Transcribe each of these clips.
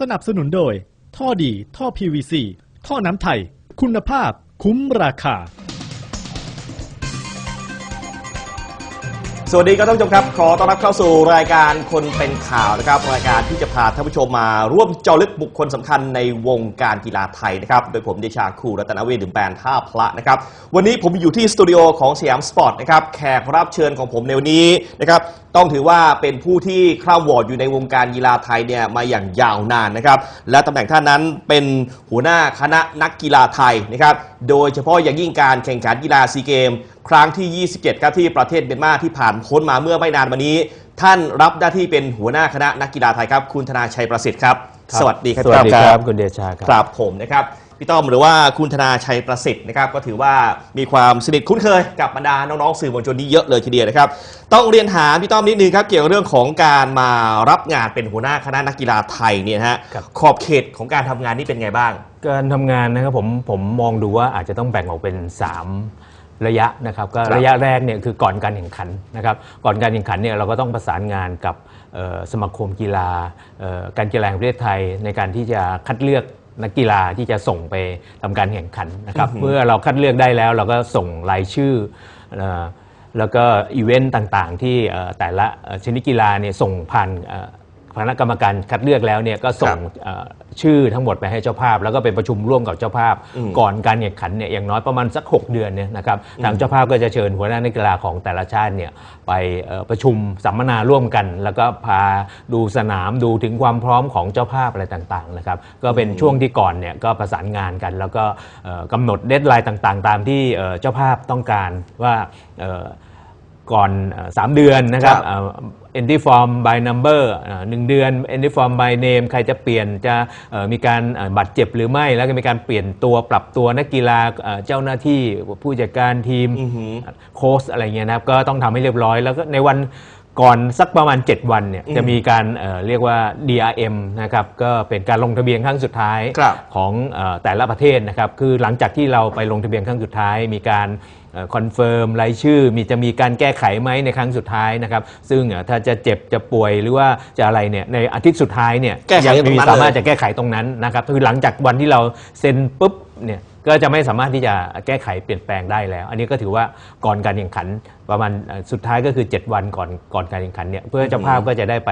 สนับสนุนโดย ท่อดี ท่อ PVC ท่อน้ำไทย คุณภาพคุ้มราคา สวัสดีครับท่านผู้ชมครับ ขอต้อนรับเข้าสู่รายการคนเป็นข่าวนะครับ รายการที่จะพาท่านผู้ชมมาร่วมเจาะลึกบุคคลสำคัญในวงการกีฬาไทยนะครับ โดยผมเดชาคูรัตนเวชหรือแบรนท่าพระนะครับ วันนี้ผมอยู่ที่สตูดิโอของสยามสปอร์ตนะครับ แขกรับเชิญของผมในวันนี้นะครับ ต้องถือว่าเป็นผู้ที่คร่ำวอดอยู่ในวงการกีฬาไทยเนี่ยมาอย่างยาวนานนะครับ และตำแหน่งท่านนั้นเป็นหัวหน้าคณะนักกีฬาไทยนะครับ โดยเฉพาะอย่างยิ่งการแข่งขันกีฬาซีเกมครั้งที่ 27 ครับที่ประเทศเมียนมาที่ผ่านพ้นมาเมื่อไม่นานมานี้ ท่านรับหน้าที่เป็นหัวหน้าคณะนักกีฬาไทยครับ คุณธนาชัยประสิทธิ์ครับ สวัสดีครับสวัสดีพี่คต้อมรับคุณเดชาครับครับผมนะครับพี่ต้อมหรือว่าคุณธนาชัยประสิทธิ์นะครับก็ถือว่ามีความสนิทคุ้นเคยกับบรรดาน้องๆสื่อมวลชนนี้เยอะเลยทีเดียวนะครับ ต้องเรียนถามพี่ต้อมนิดนึงครับเกี่ยวกับเรื่องของการมารับงานเป็นหัวหน้าคณะนักกีฬาไทยเนี่ยนะฮะครับขอบเขตของการทำงานนี่เป็นไงบ้าง การทำงานนะครับผมผมมองดูว่าอาจจะต้องแบ่งออกเป็น 3 ระยะนะครับก็ครับระยะแรกเนี่ยคือก่อนการแข่งขันนะครับก่อนการแข่งขันเนี่ยเราก็ต้องประสานงานกับเอ่อสมาคมกีฬาเอ่อการกีฬาแห่งประเทศไทยในการที่จะคัดเลือกนักกีฬาที่จะส่งไปทำการแข่งขันนะครับเมื่อเราคัดเลือกได้แล้วเราก็ส่งรายชื่อเอ่อแล้วก็อีเวนต์ต่างๆ ที่เอ่อแต่ละเอ่อชนิดกีฬาเนี่ยส่งผ่านเอ่อ คณะกรรมการคัดเลือกแล้วเนี่ยก็ส่งเอ่อชื่อทั้งหมดไปให้เจ้าภาพ แล้วก็ไปประชุมร่วมกับเจ้าภาพอืมก่อนการแข่งขันเนี่ยอย่างน้อยประมาณสัก 6 เดือนเนี่ยนะครับทางเจ้าภาพก็จะเชิญหัวหน้านักกีฬาของแต่ละชาติเนี่ยไปเอ่อประชุมสัมมนาร่วมกัน แล้วก็พาดูสนามดูถึงความพร้อมของเจ้าภาพอะไรต่างๆนะครับก็เป็นช่วงที่ก่อนเนี่ยก็ประสานงานกัน แล้วก็เอ่อกำหนดเดทไลน์ต่างๆ ตามที่เอ่อเจ้าภาพต้องการว่าเอ่อ ก่อนเอ่อสามเดือนนะครับครับ เอนตี้ฟอร์ม by number เอ่อหนึ่งเดือน e n t y form by name ใครจะเปลี่ยนจะเอ่อมีการเอ่อบาดเจ็บหรือไม่ แล้วก็มีการเปลี่ยนตัวปรับตัวนักกีฬาเอ่อเจ้าหน้าที่ผู้จัดการทีมอือหือโค้ชอะไรเงี้ยนะครับก็ต้องทำให้เรียบร้อยแล้วก็ในวัน ก่อนสักประมาณ 7 วันเนี่ยอืมจะมีการเอ่อเรียกว่า DRM นะครับก็เป็นการลงทะเบียนครั้งสุดท้ายครับของเออแต่ละประเทศนะครับคือหลังจากที่เราไปลงทะเบียนครั้งสุดท้าย มีการคอนเฟิร์มรายชื่อ มีจะมีการแก้ไขไหมในครั้งสุดท้ายนะครับซึ่งเอ่อถ้าจะเจ็บจะป่วยหรือว่าจะอะไรเนี่ยในอาทิตย์สุดท้ายเนี่ยแก้ไขยัตรงนั้นมีสามารถเลยจะแก้ไขตรงนั้นนะครับคือหลังจากวันที่เราเซ็นปุ๊บเนี่ย ก็จะไม่สามารถที่จะแก้ไขเปลี่ยนแปลงได้แล้ว อันนี้ก็ถือว่าก่อนการแข่งขันประมาณเอ่อสุดท้ายก็คือ 7 วันก่อนก่อนการแข่งขันเนี่ยเพื่อเจ้าภาพก็จะได้ไป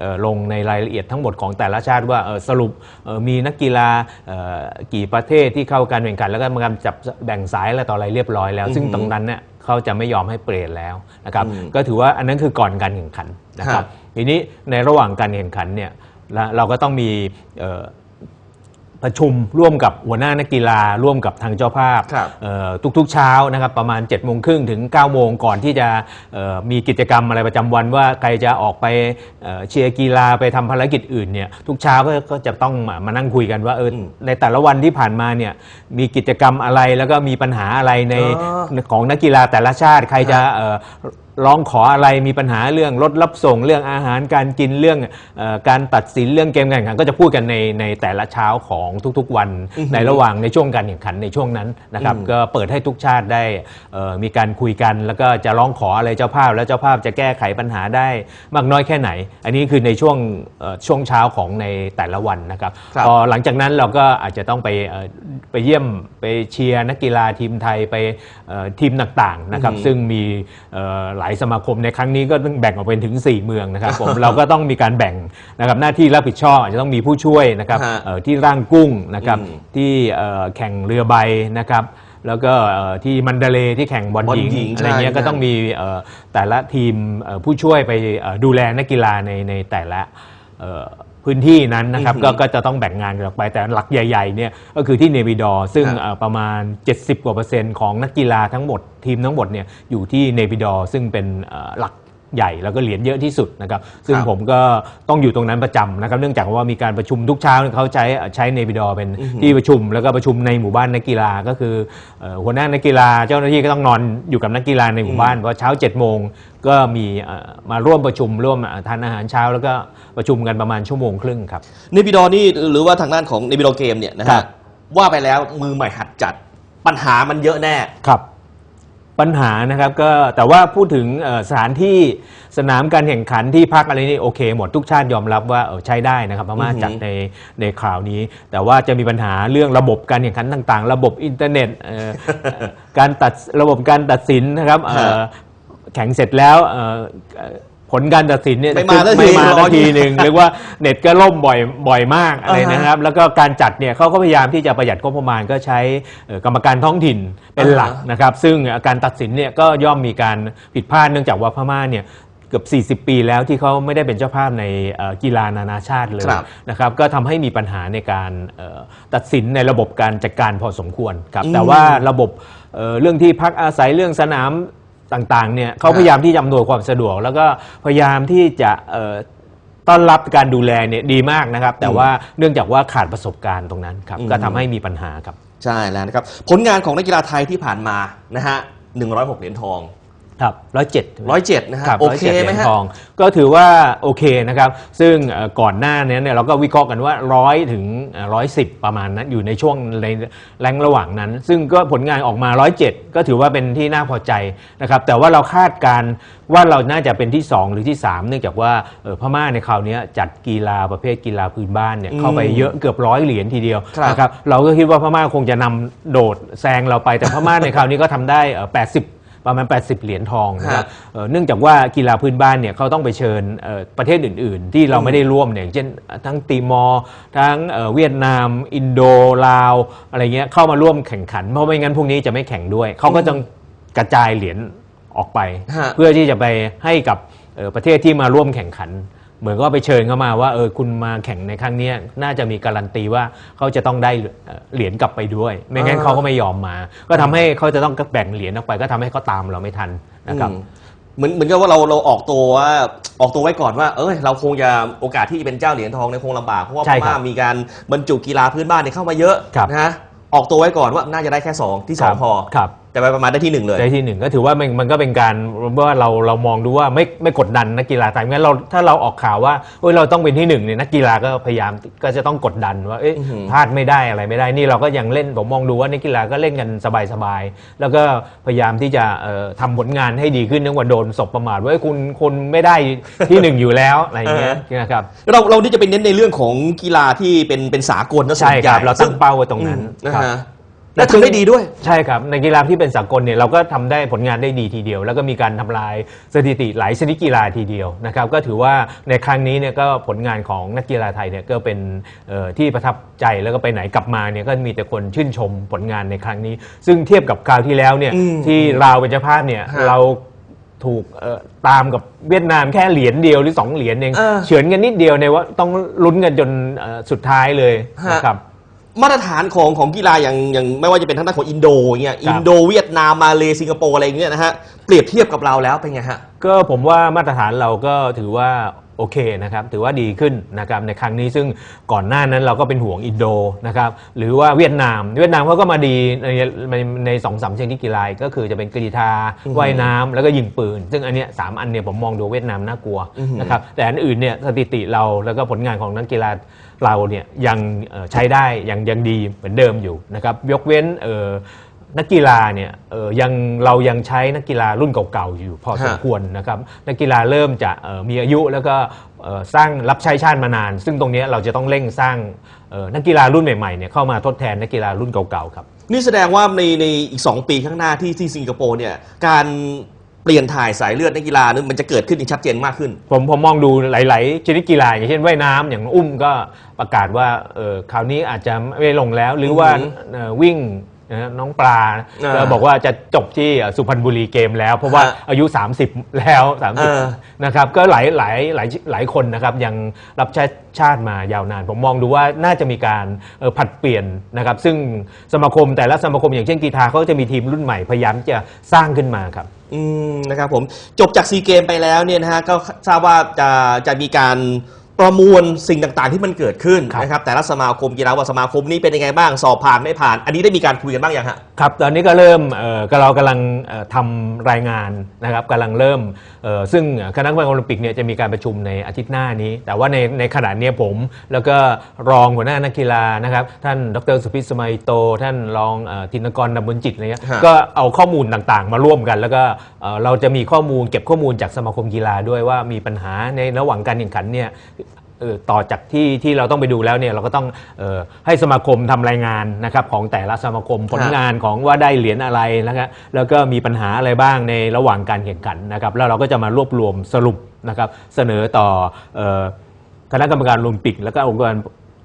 เอ่อลงในรายละเอียดทั้งหมดของแต่ละชาติว่าเอ่อสรุปเอ่อมีนักกีฬาเอ่อกี่ประเทศที่เข้าการแข่งขัน แล้วก็มีการจับแบ่งสายอะไรต่ออะไรเรียบร้อยแล้ว ซึ่งอือหือตรงนั้นเนี่ยเขาจะไม่ยอมให้เปลี่ยนแล้วนะครับอืมก็ถือว่าอันนั้นคือก่อนการแข่งขันนะครับทีนี้ในระหว่างการแข่งขันเนี่ยเราเราก็ต้องมีเอ่อ ประชุมร่วมกับหัวหน้านักกีฬาร่วมกับทางเจ้าภาพครับเอ่อทุกๆเช้านะครับประมาณ7จ็ดโมงครึ่งถึง9ก้าโมงก่อนที่จะเอ่อมีกิจกรรมอะไรประจำวันว่าใครจะออกไปเอ่อเชียร์กีฬาไปทำภารกิจอื่นเนี่ยทุกเช้าก็ก็จะต้องมามานั่งคุยกันว่าเอออมในแต่ละวันที่ผ่านมาเนี่ยมีกิจกรรมอะไรแล้วก็มีปัญหาอะไรในอ๋อของนักกีฬาแต่ละชาติใครจะเอ่อ ร้องขออะไรมีปัญหาเรื่องรถรับส่งเรื่องอาหารการกินเรื่องเออการตัดสินเรื่องเกมการแข่งขันก็จะพูดกันในในแต่ละเช้าของทุกๆ วันอือหือในระหว่างในช่วงการแข่งขันในช่วงนั้นนะครับอืมก็เปิดให้ทุกชาติได้เอ่อมีการคุยกัน แล้วก็จะร้องขออะไรเจ้าภาพ แล้วเจ้าภาพจะแก้ไขปัญหาได้มากน้อยแค่ไหน อันนี้คือในช่วงเอ่อช่วงเช้าของในแต่ละวันนะครับครับพอหลังจากนั้นเราก็อาจจะต้องไปเอ่อไปเยี่ยมไปเชียร์นักกีฬาทีมไทยไปเอ่อทีมต่างๆนะครับอืมซึ่งมีเอ่อหลายสมาคมในครั้งนี้ก็ต้องแบ่งออกเป็นถึง 4 เมืองนะครับผม เราก็ต้องมีการแบ่งนะครับหน้าที่รับผิดชอบอาจจะต้องมีผู้ช่วยนะครับฮะเอ่อที่ร่างกุ้งนะครับอืมที่เอ่อแข่งเรือใบนะครับแล้วก็เอ่อที่มันเดาเลย์ที่แข่งบอลบอลหญิงหญิงอะไรเงี้ยใช่ก็ต้องมีเอ่อแต่ละทีมเอ่อผู้ช่วยไปเอ่อดูแลนักกีฬาในในแต่ละเอ่อ พื้นที่นั้นนะครับอือหืก็อก็จะต้องแบ่งงานกันออกไปแต่หลักใหญ่ๆเนี่ยก็คือที่เนวิดอร์ซึ่งฮะเอ่อประมาณ 70กว่าเปอร์เซ็นต์ของนักกีฬาทั้งหมดทีมทั้งหมดเนี่ยอยู่ที่เนวิดอร์ซึ่งเป็นเอ่อหลัก ใหญ่แล้วก็เหรียญเยอะที่สุดนะครับซึ่งครับผมก็ต้องอยู่ตรงนั้นประจำนะครับเนื่องจากว่ามีการประชุมทุกเช้าเขาใช้ใช้เนวิดอร์เป็นอือหือที่ประชุมแล้วก็ประชุมในหมู่บ้านนักกีฬาก็คือเอ่อหัวหน้านักกีฬาเจ้าหน้าที่ก็ต้องนอนอยู่กับนักกีฬาในหมู่บ้านเพราะเช้า7จ็ดโมงก็มีเอ่อมาร่วมประชุมร่วมเอ่อทานอาหารเช้า แล้วก็ประชุมกันประมาณชั่วโมงครึ่งครับในบิดอนี่หรือว่าทางด้านของในบิดอเกมเนี่ยนะครัฮะบ ว่าไปแล้วมือใหม่หัดจัดปัญหามันเยอะแน่ ครับ ปัญหานะครับก็แต่ว่าพูดถึงเอ่อสถานที่สนามการแข่งขันที่พักอะไรนี่โอเค หมดทุกชาติยอมรับว่าเออใช้ได้นะครับพม่าอือหือจัดในในคราวนี้ แต่ว่าจะมีปัญหาเรื่องระบบการแข่งขันต่าง ๆ ระบบอินเทอร์เน็ตเอ่อเอ่อการตัดระบบการตัดสินนะครับเอ่อแข่งเสร็จแล้วเอ่อเอ่อ ผลการตัดสินเนี่ยไม่มาสักทีไม่มาร้สัอกนทีหนึ่งเรียกว่าเน็ตก็ล่มบ่อยบ่อยมากอะไรอ่าฮะนะครับ แล้วก็การจัดเนี่ยเขาก็พยายามที่จะประหยัดงบประมาณก็ใช้เอ่อกรรมการท้องถิ่นเป็นหลักอ่าฮะนะครับ ซึ่งการตัดสินเนี่ยก็ย่อมมีการผิดพลาดเนื่องจากว่าพม่าเนี่ยเกือบ 40 ปีแล้วที่เขาไม่ได้เป็นเจ้าภาพในเอ่อกีฬานานาชาติเลยครับนะครับก็ทำให้มีปัญหาในการเอ่อตัดสินในระบบการจัดการพอสมควรครับอืมแต่ว่าระบบเอ่อเรื่องที่พักอาศัยเรื่องสนาม ต่างๆเนี่ยเขาครับพยายามที่จะอำนวยความสะดวก แล้วก็พยายามที่จะเอ่อต้อนรับการดูแลเนี่ยดีมากนะครับ แต่ว่าเนื่องจากว่าขาดประสบการณ์ตรงนั้นครับอืมก็ทำให้มีปัญหาครับใช่แล้วนะครับผลงานของนักกีฬาไทยที่ผ่านมานะฮะ106 เหรียญทอง ครับร้อยเจ็ด107นะฮะครับโอเคไหม107เหรียญฮะทองก็ถือว่าโอเคนะครับ ซึ่งเอ่อก่อนหน้านี้เนี่ยเราก็วิเคราะห์กันว่าร้อยถึงร้อยสิบประมาณนั้นอยู่ในช่วงในแรงระหว่างนั้น ซึ่งก็ผลงานออกมาร้อยเจ็ดก็ถือว่าเป็นที่น่าพอใจนะครับ แต่ว่าเราคาดการณ์ว่าเราน่าจะเป็นที่ 2 หรือที่ 3 เนื่องจากว่าเอ่อพม่าในคราวนี้จัดกีฬาประเภทกีฬาพื้นบ้านเนี่ยเข้าไปเยอะเกือบร้อยเหรียญทีเดียวครับนะครับเราก็คิดว่าพม่าคงจะนำโดดแซงเราไปแต่พม่าในคราวนี้ก็ทำได้เอ่อ80 ประมาณ 80 เหรียญทองนะครับเอ่อเนื่องจากว่ากีฬาพื้นบ้านเนี่ยเขาต้องไปเชิญเอ่อประเทศอื่น ๆ ที่เราไม่ได้ร่วมเนี่ยอย่างเช่นทั้งตีมอร์ทั้งเอ่อเวียดนาม อินโดลาวอะไรเงี้ยเข้ามาร่วมแข่งขัน เพราะไม่งั้นพวกนี้จะไม่แข่งด้วยเขาก็ต้องกระจายเหรียญออกไปฮะเพื่อที่จะไปให้กับเอ่อประเทศที่มาร่วมแข่งขัน เหมือนก็ไปเชิญเข้ามาว่าเออคุณมาแข่งในครั้งเนี้ยน่าจะมีการันตีว่าเขาจะต้องได้เอ่อเหรียญกลับไปด้วย ไม่งั้นอ่าเขาก็ไม่ยอมมา ก็ทำให้เขาจะต้องแบ่งเหรียญออกไป ก็ทำให้เขาตามเราไม่ทันนะครับ อืมเหมือนเหมือนกับว่าเราเราออกตัวว่าออกตัวไว้ก่อนว่า เอ้ยเราคงจะโอกาสที่จะเป็นเจ้าเหรียญทองในยคงลำบากเพราะว่าพใช่ครัม่าบมีการบรรจุกีฬาพื้นบ้านเนี่ยเข้ามาเยอะครับ นะฮะออกตัวไว้ก่อนว่าน่าจะได้แค่สองที่สองพอ ครับ แต่ไปประมาณได้ที่หนึ่งเลย ได้ที่หนึ่งก็ถือว่ามันมันก็เป็นการว่าเราเรามองดูว่าไม่ไม่กดดันนักกีฬาไทยงั้นเราถ้าเราออกข่าวว่าเอ้ยเราต้องเป็นที่หนึ่งเนี่ยนักกีฬาก็พยายามก็จะต้องกดดันว่าเอ้ยอื้อหือพลาดไม่ได้อะไรไม่ได้นี่เราก็ยังเล่นผมมองดูว่านักกีฬาก็เล่นกันสบายๆแล้วก็พยายามที่จะเอ่อทำผลงานให้ดีขึ้นเนื่องว่าโดนสบประมาทว่าเอ้ยคุณคุณไม่ได้ที่หนึ่งอยู่แล้วอะไรอย่างเงี้ยนะครับเราเรานี่จะเป็นเน้นในเรื่องของกีฬาที่เป็นเป็นสากลนะส่ใช่วนใหคญ่รับเราตั้งเป้าไว้ตรงนั้นอืมนะครับฮะ และทำได้ดีด้วย ใช่ครับในกีฬาที่เป็นสากลเนี่ยเราก็ทำได้ผลงานได้ดีทีเดียว แล้วก็มีการทำลายสถิติหลายชนิดกีฬาทีเดียวนะครับก็ถือว่าในครั้งนี้เนี่ยก็ผลงานของนักกีฬาไทยเนี่ยก็เป็นเอ่อที่ประทับใจแล้วก็ไปไหนกลับมาเนี่ยก็มีแต่คนชื่นชมผลงานในครั้งนี้ ซึ่งเทียบกับคราวที่แล้วเนี่ยอืมที่ลาวเป็นเจ้าภาพเนี่ยฮะ เราถูกเอ่อตามกับเวียดนามแค่เหรียญเดียวหรือสองเหรียญเอง เออเฉือนกันนิดเดียวในว่าต้องลุ้นกันจนเอ่อสุดท้ายเลยฮะ นะครับ มาตรฐานของของกีฬาอย่างอย่างไม่ว่าจะเป็นทางด้านของอินโดเงี้ยอินโดเวียดนามมาเลสิงคโปร์อะไรอย่างเงี้ยนะฮะเปรียบเทียบกับเราแล้วเป็นไงฮะก็ผมว่ามาตรฐานเราก็ถือว่า โอเคนะครับถือว่าดีขึ้นนะครับในครั้งนี้ซึ่งก่อนหน้านั้นเราก็เป็นห่วงอินโดนะครับหรือว่าเวียดนาม เวียดนามเขาก็มาดีในในในสองสามชนิดกีฬาก็คือจะเป็นกรีฑาอือฮึว่ายน้ำแล้วก็ยิงปืน ซึ่งอันเนี้ยสามอันเนี่ยผมมองดูเวียดนามน่ากลัวอือฮึนะครับแต่อันอื่นเนี่ยสถิติเราแล้วก็ผลงานของนักกีฬาเราเนี่ยยังเอ่อใช้ได้ยังยังดีเหมือนเดิมอยู่นะครับยกเว้นเอ่อ นักกีฬาเนี่ยเอ่อยังเรายังใช้นักกีฬารุ่นเก่าๆอยู่พอสมฮะควรนะครับนักกีฬาเริ่มจะเอ่อมีอายุแล้วก็เอ่อสร้างรับใช้ชาติมานาน ซึ่งตรงเนี้ยเราจะต้องเร่งสร้างเอ่อนักกีฬารุ่นใหม่ๆเนี่ยเข้ามาทดแทนนักกีฬารุ่นเก่าๆครับนี่แสดงว่าในในอีก 2 ปีข้างหน้าที่ที่สิงคโปร์เนี่ยการเปลี่ยนถ่ายสายเลือดในกีฬานั้นมันจะเกิดขึ้นอย่างชัดเจนมากขึ้น ผมผมมองดูหลาย ๆ ชนิดกีฬา อย่างเช่นว่ายน้ำอย่างอุ้มก็ประกาศว่าเออคราวนี้อาจจะไม่ลงแล้ว หรือว่าอือหือเอ่อวิ่ง นะน้องปลาอ่าก็บอกว่าจะจบที่สุพรรณบุรีเกมแล้ว เพราะว่าฮะอายุ 30 แล้ว เออ 30 นะครับ ก็หลายหลายหลายหลายคนนะครับ ยังรับใช้ชาติมายาวนาน ผมมองดูว่าน่าจะมีการเอ่อผลัดเปลี่ยนนะครับ ซึ่งสมาคมแต่ละสมาคมอย่างเช่นกีฬาเขาก็จะมีทีมรุ่นใหม่พยายามจะสร้างขึ้นมาครับ อืมนะครับผมจบจากซีเกมไปแล้วเนี่ยนะฮะก็ทราบว่าจะจะมีการ ประมวลสิ่งต่างๆ ที่มันเกิดขึ้นครับ นะครับแต่ละสมาคมกีฬาว่าสมาคมนี้เป็นยังไงบ้างสอบผ่านไม่ผ่าน อันนี้ได้มีการคุยกันบ้างยังฮะ ครับตอนนี้ก็เริ่มเอ่อก็เรากำลังเอ่อทำรายงานนะครับกำลังเริ่มเอ่อซึ่งคณะกรรมการโอลิมปิกเนี่ยจะมีการประชุมในอาทิตย์หน้านี้ แต่ว่าในในขณะเนี้ยผมแล้วก็รองหัวหน้านักกีฬานะครับท่านดรสุพิษสมัยโต ท่านรองเอ่อธินกรดำบลจิตอะไรเงี้ยฮะ ก็เอาข้อมูลต่างๆ มาร่วมกัน แล้วก็เอ่อเราจะมีข้อมูลเก็บข้อมูลจากสมาคมกีฬาด้วยว่ามีปัญหาในระหว่างการแข่งขันเนี่ยเอ่อ ต่อจากที่ที่เราต้องไปดูแล้วเนี่ยเราก็ต้องออให้สมาคมทำรายงานนะครับของแต่ละสมาคมผลงานของว่าได้เหรียญอะไรนะครับแล้วก็มีปัญหาอะไรบ้างในระหว่างการแข่งขันนะครับแล้วเราก็จะมารวบรวมสรุปนะครับเสนอต่อเออคณะกรรมการโอลิมปิก แล้วก็องค์การ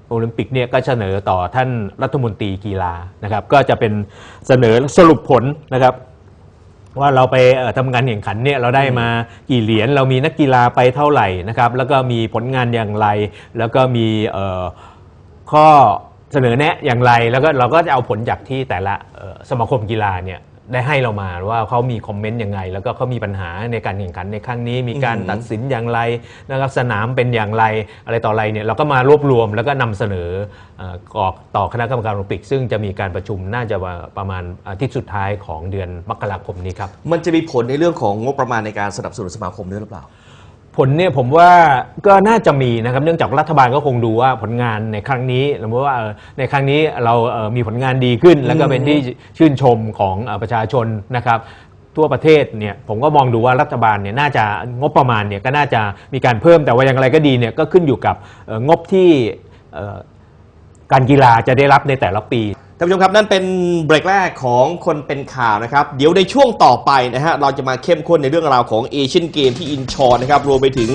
โอลิมปิกเนี่ยก็เสนอต่อท่านรัฐมนตรีกีฬานะครับก็จะเป็นเสนอสรุปผลนะครับ ว่าเราไปเอ่อทำงานแข่งขันเนี่ยเราได้มากี่เหรียญเรามีนักกีฬาไปเท่าไหร่นะครับ แล้วก็มีผลงานอย่างไร แล้วก็มีเอ่อข้อเสนอแนะอย่างไร แล้วก็เราก็จะเอาผลจากที่แต่ละเอ่อสมาคมกีฬาเนี่ย ได้ให้เรามาว่าเขามีคอมเมนต์ยังไง แล้วก็เขามีปัญหาในการแข่งขันในครั้งนี้มีการอืมตัดสินอย่างไรนะครับสนามเป็นอย่างไรอะไรต่ออะไรเนี่ยเราก็มารวบรวมแล้วก็นำเสนอเอ่อกออกต่อคณะกรรมการโอลิมปิก ซึ่งจะมีการประชุมน่าจะว่าประมาณอาทิตย์สุดท้ายของเดือนมกราคมนี้ครับมันจะมีผลในเรื่องของงบประมาณในการสนับสนุนสมาคมด้วยหรือเปล่า ผลเนี่ยผมว่าก็น่าจะมีนะครับเนื่องจากรัฐบาลก็คงดูว่าผลงานในครั้งนี้สมมติว่าเอ่อในครั้งนี้เราเอ่อมีผลงานดีขึ้น แล้วก็เป็นที่ชื่นชมของเอ่อประชาชนนะครับทั่วประเทศเนี่ยผมก็มองดูว่ารัฐบาลเนี่ยน่าจะงบประมาณเนี่ยก็น่าจะมีการเพิ่มแต่ว่าอย่างไรก็ดีเนี่ยก็ขึ้นอยู่กับเอ่องบที่เอ่อการกีฬาจะได้รับในแต่ละปีท่านผู้ชมครับนั่นเป็นเบรกแรกของคนเป็นข่าวนะครับ เดี๋ยวในช่วงต่อไปนะฮะเราจะมาเข้มข้นในเรื่องราวของเอเชียนเกมที่อินชอนนะครับรวมไปถึง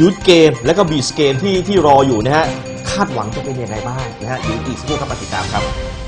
ยูทเกม และก็บีสเกมที่ที่รออยู่นะฮะคาดหวังจะเป็นยังไงบ้างนะฮะเดี๋ยวอีกสักครู่ครับมาติดตามครับ